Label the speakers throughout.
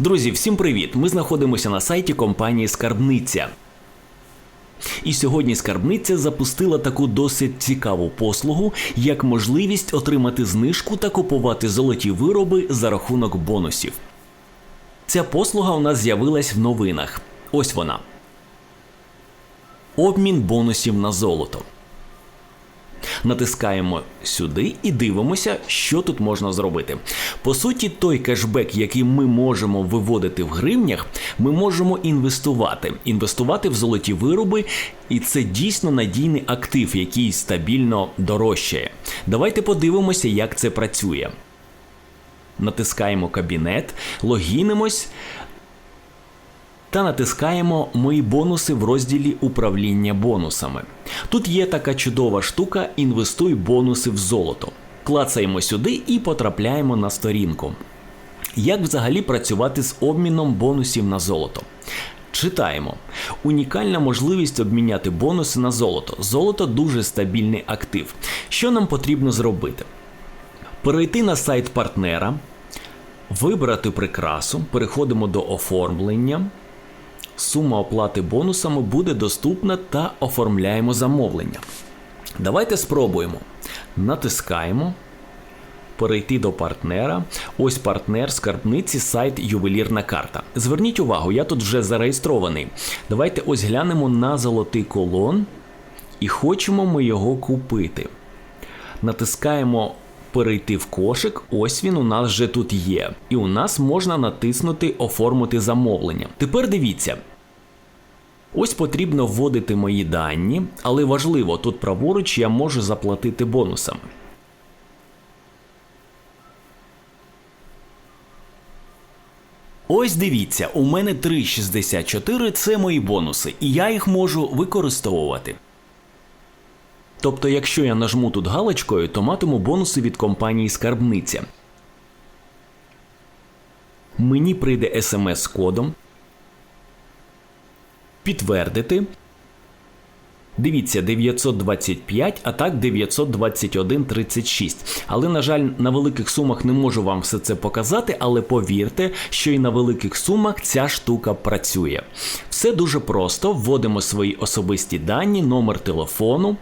Speaker 1: Друзі, всім привіт! Ми знаходимося на сайті компанії Скарбниця. І сьогодні скарбниця запустила таку досить цікаву послугу, як можливість отримати знижку та купувати золоті вироби за рахунок бонусів. Ця послуга у нас з'явилась в новинах. Ось вона. Обмін бонусів на золото. Натискаємо сюди і дивимося, що тут можна зробити. По суті, той кешбек, який ми можемо виводити в гривнях, ми можемо інвестувати. Інвестувати в золоті вироби, і це дійсно надійний актив, який стабільно дорожчає. Давайте подивимося, як це працює. Натискаємо кабінет, логінимось та натискаємо Мої бонуси в розділі Управління бонусами. Тут є така чудова штука Інвестуй бонуси в золото. Клацаємо сюди і потрапляємо на сторінку. Як взагалі працювати з обміном бонусів на золото? Читаємо. Унікальна можливість обміняти бонуси на золото. Золото дуже стабільний актив. Що нам потрібно зробити? Перейти на сайт партнера, вибрати прикрасу, переходимо до оформлення. Сума оплати бонусами буде доступна та оформляємо замовлення. Давайте спробуємо. Натискаємо. Перейти до партнера. Ось партнер скарбниці сайт Ювелірна карта. Зверніть увагу, я тут вже зареєстрований. Давайте ось глянемо на золотий колон і хочемо ми його купити. Натискаємо перейти в кошик. Ось він у нас вже тут є. І у нас можна натиснути Оформити замовлення. Тепер дивіться. Ось потрібно вводити мої дані, але важливо, тут праворуч я можу заплатити бонусами. Ось дивіться, у мене 3,64 це мої бонуси, і я їх можу використовувати. Тобто, якщо я нажму тут галочкою, то матиму бонуси від компанії Скарбниця. Мені прийде смс з кодом. Підтвердити. Дивіться, 925, а так 921,36. Але, на жаль, на великих сумах не можу вам все це показати, але повірте, що і на великих сумах ця штука працює. Все дуже просто. Вводимо свої особисті дані, номер телефону.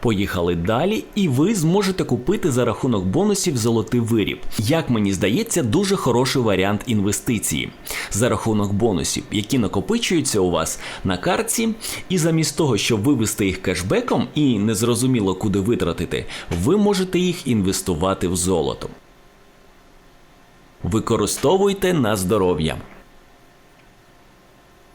Speaker 1: Поїхали далі, і ви зможете купити за рахунок бонусів золотий виріб. Як мені здається, дуже хороший варіант інвестиції за рахунок бонусів, які накопичуються у вас на картці, і замість того, щоб вивести їх кешбеком і незрозуміло куди витратити, ви можете їх інвестувати в золото. Використовуйте на здоров'я.